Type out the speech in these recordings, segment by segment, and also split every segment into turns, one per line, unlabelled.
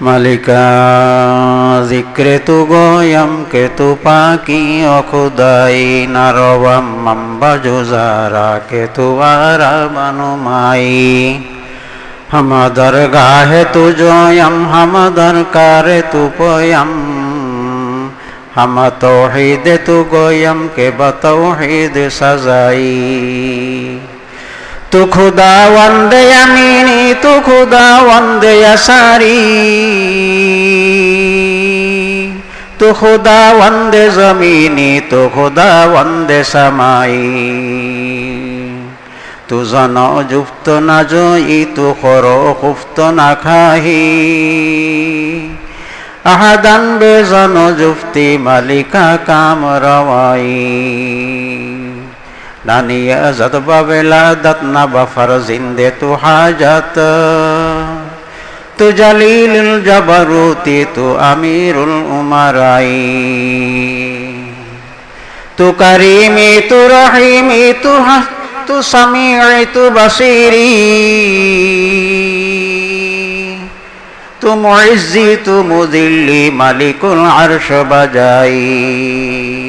মালিকা, জিক্রে গোয়ম কেতু পাকি অখুদাই নারবম মম্বজুজারা কেতু আরা বনুমাই হমদর গাহে তু জয়ম, হমদর কারে তু পয়ম। হম তৌহিদে তু গয়ম, কে বতৌহিদ সজাই। তু খুদা বন্দে আমিনী তো খোদা অন্দে আসারি। তো খোদা ওয়ান্দে জমিনি, তো খোদা ওয়ান্দে সামাই। তু জন যুক্ত না জয়ী, তু কর কুপ্ত না খাহি। আহাদান বেজন যুক্তি মালিকা কাম রওয়াই। নানিয়া জত বাবেলা দত না বফর জিন্দে তু হাজত। তু জলিল জবরুতি, তু আমিরুল উমারাই। তু করিমি, তু রহিমি, তু তু সমিঈ তু বসিরি তু মুইজ্জি, তু মুদিল্লি মালিকুল আরশ বজাই।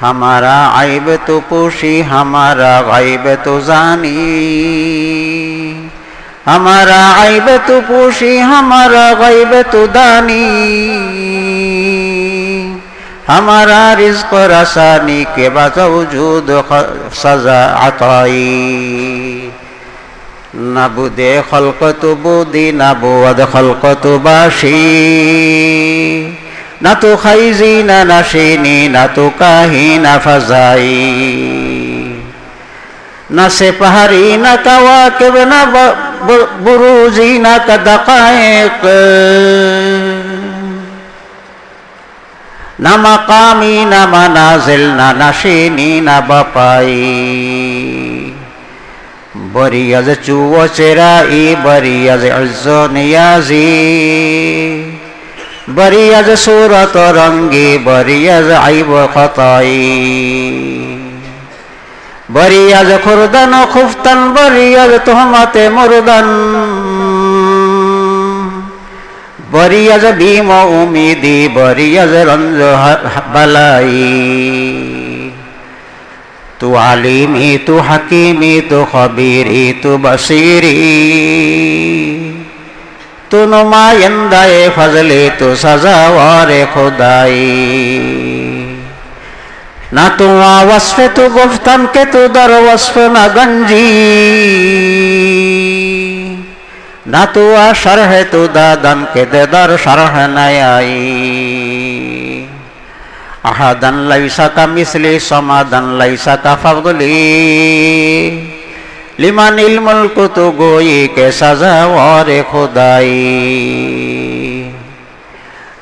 हमारा आइब तो पोशी हमारा गाइब तो जानी हमारा आइब तो पोशी हमारा गाइब तो दानी हमारा रिज्क रसानी के बावजूद सजा अताई नबुदे खलकत बुदी नबुद खलकत बाशी না তো খাইজি না নাসিনি না কাহি না ফাজাই। না সে পাহাড়ি, না কাওয়া কেবে না বুরুজি, না কাদাকায়েক। না মাকামি, না মানাজিল, না নাসিনি না বাপাই। বরি আজ চুয়ো চেরাই বরি আজ অজ্জ বরিয়াজ সুরত রঙ্গি, বরিয়াজ আইব খতাই। বরিয়াজ খুরদান, খুফতান, বরিয়াজ তোহমাতে মুরদান। বরিয়াজ ভীম উমিদি, বরিয়াজ রঞ্জ বালাই। তু আলিমি, তু হাকিমি, তু খবিরি, তু বসিরি تو نمائندہ فضل تو سزاوار خدائی نہ تو وہاں وصف تو گفتن کے تو در وصف نہ گنجی نہ تو آ شرح تو دادن کے دے در شرح نہ آئی احدن لیسا کا مثلی سمادن لیسا کا فضلی লিমান ইলমুল কুতু গোই কে সাজা ওরে খোদাই।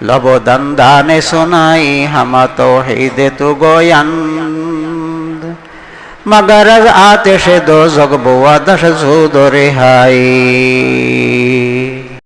লব দন্দানে সোনাই, হামা তো হেদে তু গোয়ান মগর আতেশে দো জগবুয়া দশ জুদরে হাই